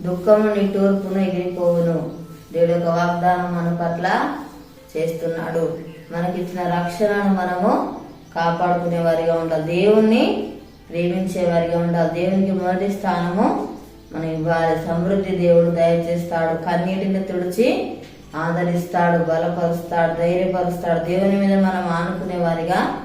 దుఃఖము నిట్టూర్పును ఎగిరిపోవును. దేవుడు యొక్క వాగ్దానం మన పట్ల చేస్తున్నాడు. మనకిచ్చిన రక్షణను మనము కాపాడుకునే వారిగా ఉండాలి. దేవుణ్ణి ప్రేమించే వారిగా ఉండాలి. దేవునికి మొదటి స్థానము మనం ఇవ్వాలి. సమృద్ధి దేవుడు దయచేస్తాడు. కన్నీటిని తుడిచి ఆదరిస్తాడు బలపరుస్తాడు ధైర్యపరుస్తాడు. దేవుని మీద మనం ఆనుకునే వారిగా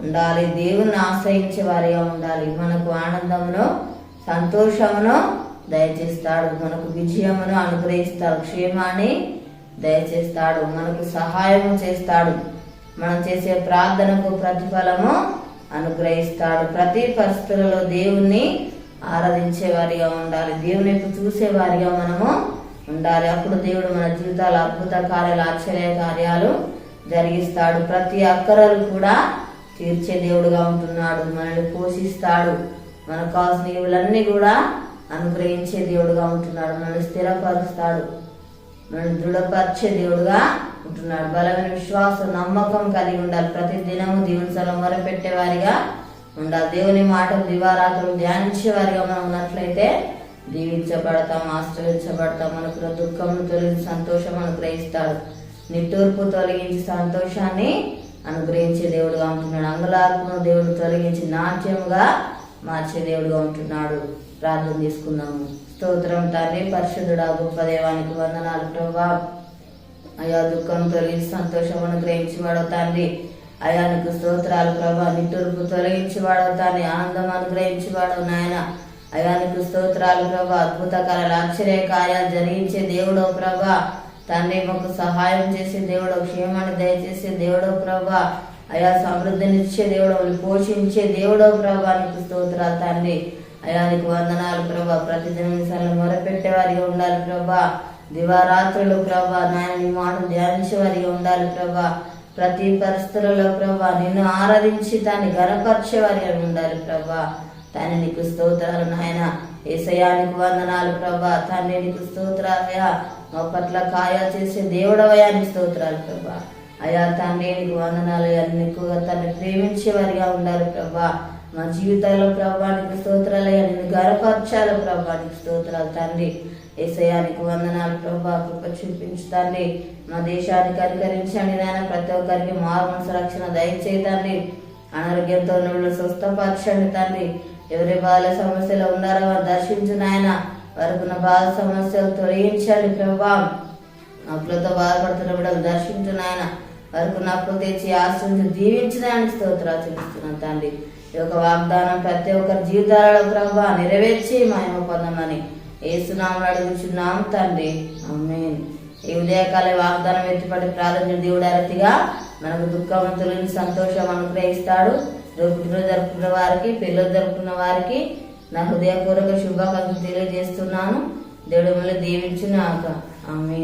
ఉండాలి. దేవుని ఆశ్రయించే వారిగా ఉండాలి. మనకు ఆనందమును సంతోషమును దయచేస్తాడు మనకు విజయమును అనుగ్రహిస్తాడు. క్షేమాన్ని దయచేస్తాడు మనకు సహాయము చేస్తాడు. మనం చేసే ప్రార్థనకు ప్రతిఫలము అనుగ్రహిస్తాడు. ప్రతి పరిస్థితులలో దేవుణ్ణి ఆరాధించే వారిగా ఉండాలి. దేవుని చూసేవారిగా చూసే వారిగా మనము ఉండాలి. అప్పుడు దేవుడు మన జీవితాల అద్భుత కార్యాలు ఆశ్చర్య కార్యాలు జరిగిస్తాడు. ప్రతి అక్కరలు కూడా తీర్చే దేవుడుగా ఉంటున్నాడు. మనల్ని పోషిస్తాడు. మన కావాల్సిన ఇవులన్నీ కూడా అనుగ్రహించే దేవుడుగా ఉంటున్నాడు. మనల్ని స్థిరపరుస్తాడు. మనల్ని దృఢపరిచే దేవుడుగా ఉంటున్నాడు. బలమైన విశ్వాసం నమ్మకం కలిగి ఉండాలి. ప్రతి దినము దేవుని సలం మొరపెట్టే వారిగా ఉండాలి. దేవుని మాటలు దివారాత్రులు ధ్యానించే వారిగా మనం ఉన్నట్లయితే దీవించబడతాం ఆశ్రయించబడతాం. మనకు దుఃఖం తొలగించి సంతోషం అనుగ్రహిస్తాడు. నిట్టూర్పు తొలగించి సంతోషాన్ని అనుగ్రహించే దేవుడుగా ఉంటున్నాడు. అంగుళార్పును దేవుడు తొలగించి నాట్యముగా మార్చే దేవుడుగా ఉంటున్నాడు. ప్రార్థన తీసుకున్నాము స్తోత్రం తండ్రి పరిశుద్ధుడా గొప్ప దేవానికి వందనాలు ప్రభా. అయా దుఃఖం తొలగించి సంతోషం అనుగ్రహించి వాడతాండి తండ్రి. అయా నీకు స్తోత్రాలు ప్రభా. నిట్టూర్పు తొలగించి వాడో తండ్రి. ఆనందం అనుగ్రహించి వాడు నాయన. అయా నీకు స్తోత్రాలు ప్రభా. అద్భుతకర ఆశ్చర్య కార్యాలు జరిగించే దేవుడో ప్రభా. తండ్రి మాకు సహాయం చేసే దేవుడు క్షేమాన్ని దయచేసే దేవుడో ప్రభా. అయా సమృద్ధినిచ్చే దేవుడు పోషించే దేవుడో ప్రభా. నీకు స్తోత్రాలు తండ్రి. అయా వందనాలు ప్రభా. ప్రతిదిన సరే మొరపెట్టే వారిగా ఉండాలి ప్రభా. దివారాత్రులు ప్రభా నాయన మాటలు ధ్యానించే వారిగా ఉండాలి ప్రభా. ప్రతి పరిస్థితులలో ప్రభా నిన్ను ఆరాధించి దాన్ని గనపరిచే వారిగా ఉండాలి ప్రభా. తండ్రి నీకు స్తోత్రాలు నాయన. ఏసయానికి వందనాలు ప్రభా. తండ్రి నీకు స్తోత్రాలయ్యా మా పట్ల కార్యాలు చేసే దేవుడవయానికి స్తోత్రాలు ప్రభా. అయా తండ్రి నీకు వందనాలు నీకు తండ్రి ప్రేమించే వారిగా ఉండాలి ప్రభా. మా జీవితాల్లో ప్రభానికి స్తోత్రాలయ్యా నిన్ను గర్వపరచాలి ప్రభానికి స్తోత్రాలు తండ్రి. ఏసయానికి వందనాలు ప్రభా కృప చూపించుతండి మా దేశానికి కనికరించండి నాయన. ప్రతి ఒక్కరికి మారు మనసు రక్షణ దయచేతండి అనారోగ్యంతో ఉన్న స్వస్థపరచండి తండ్రి. ఎవరి బాల సమస్యలు ఉన్నారో వారు దర్శించు నాయన. వారికి ఉన్న సమస్యలు తొలగించండి ప్రభా. అప్పులతో బాధపడుతున్న బిడ్డలు దర్శించు నాయన. వారికి అప్పులు తెచ్చి ఆశ్రయించి దీవించినాయని స్తోత్రాలు చూపిస్తున్నాను తండ్రి. ఈ యొక్క వాగ్దానం ప్రతి ఒక్కరి జీవితాలలో ప్రభా నెరవేర్చి మేము పొందమని ఏసునామలు అడుగుచున్నాం తండ్రి. ఆమేన్. ఈ ఉదయకాల వాగ్దానం ఎత్తిపడి ప్రార్థన దేవుడు అరతిగా మనకు దుఃఖం సంతోషం అనుగ్రహిస్తాడు. పుట్టినరోజు జరుపుకున్న వారికి పిల్లలు జరుపుకున్న వారికి నా హృదయపూర్వక శుభాకాంక్షలు తెలియజేస్తున్నాను. దేవుడు మళ్ళీ దీవించునాక. ఆమె